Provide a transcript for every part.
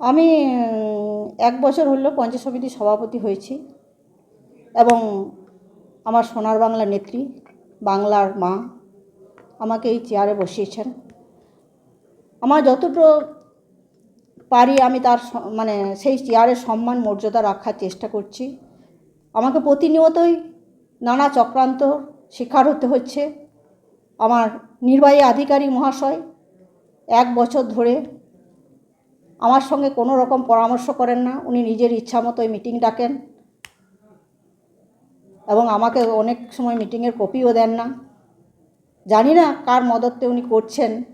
আমি এক বছর হলো পঞ্চায়েত সমিতির সভাপতি হয়েছি এবং আমার সোনার বাংলা নেত্রী, বাংলার মা আমাকে এই চেয়ারে বসিয়েছেন। আমার যতটুকু পারি আমি তার মানে সেই চেয়ারের সম্মান, মর্যাদা রাখার চেষ্টা করছি। আমাকে প্রতিনিয়তই নানা চক্রান্ত শিকার হতে হচ্ছে। আমার নির্বাহী আধিকারিক মহাশয় এক বছর ধরে আমার সঙ্গে কোনো রকম পরামর্শ করেন না। উনি নিজের ইচ্ছা মতোই মিটিং ডাকেন। এবং আমাকে অনেক সময় মিটিংয়ের কপিও দেন না। জানি না কার মদতে উনি করছেন।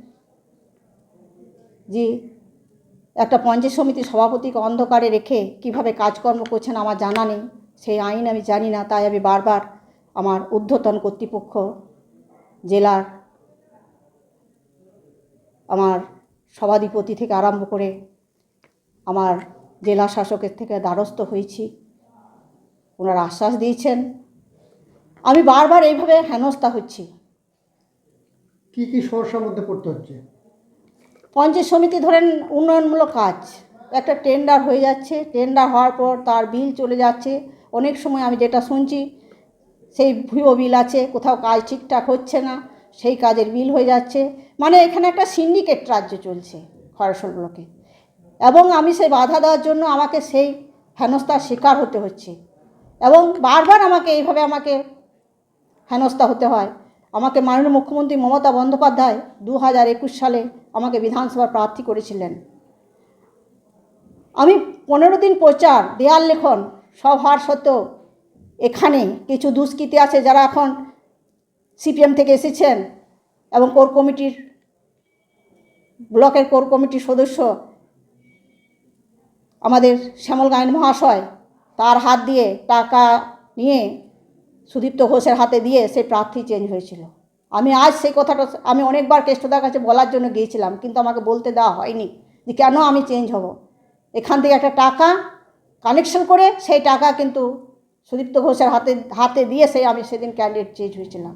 যে একটা পঞ্চায়েত সমিতির সভাপতিকে অন্ধকারে রেখে কীভাবে কাজকর্ম করছেন আমার জানা নেই। সেই আইন আমি জানি না, তাই আমি বারবার আমার ঊর্ধ্বতন কর্তৃপক্ষ, জেলার আমার সভাধিপতি থেকে আরম্ভ করে আমার জেলা শাসকের থেকে দ্বারস্থ হয়েছি। ওনারা আশ্বাস দিয়েছেন। আমি বারবার এইভাবে হেনস্থা হচ্ছি। কি কি সমস্যার মধ্যে পড়তে হচ্ছে? পঞ্চায়েত সমিতি ধরেন উন্নয়নমূলক কাজ। একটা টেন্ডার হয়ে যাচ্ছে। টেন্ডার হওয়ার পর তার বিল চলে যাচ্ছে। অনেক সময় আমি যেটা শুনছি সেই ভুয়ো বিল আছে কোথাও কাজ ঠিকঠাক হচ্ছে না সেই কাজের বিল হয়ে যাচ্ছে। মানে এখানে একটা সিন্ডিকেট রাজ্য চলছে খরসল ব্লকে। এবং আমি সেই বাধা দেওয়ার জন্য আমাকে সেই হেনস্থার শিকার হতে হচ্ছে। এবং বারবার আমাকে এইভাবে আমাকে হেনস্থা হতে হয়। আমাকে মাননীয় মুখ্যমন্ত্রী মমতা বন্দ্যোপাধ্যায় দু হাজার একুশ সালে আমাকে বিধানসভার প্রার্থী করেছিলেন। আমি পনেরো দিন প্রচার, দেয়াল লেখন, সব হওয়ার সত্ত্বেও এখানে কিছু দুষ্কৃতী আছে যারা এখন সিপিএম থেকে এসেছেন এবং কোর কমিটির, ব্লকের কোর কমিটির সদস্য আমাদের শ্যামল গায়ন মহাশয় তার হাত দিয়ে টাকা নিয়ে সুদীপ্ত ঘোষের হাতে দিয়ে সেই প্রার্থী চেঞ্জ হয়েছিল। আমি আজ সেই কথাটা আমি অনেকবার কেষ্টদার কাছে বলার জন্য গিয়েছিলাম, কিন্তু আমাকে বলতে দেওয়া হয়নি যে কেন আমি চেঞ্জ হব। এখান থেকে একটা টাকা কানেকশন করে সেই টাকা কিন্তু সুদীপ্ত ঘোষের হাতে হাতে দিয়ে সেই আমি সেদিন ক্যান্ডিডেট চেঞ্জ হয়েছিলাম।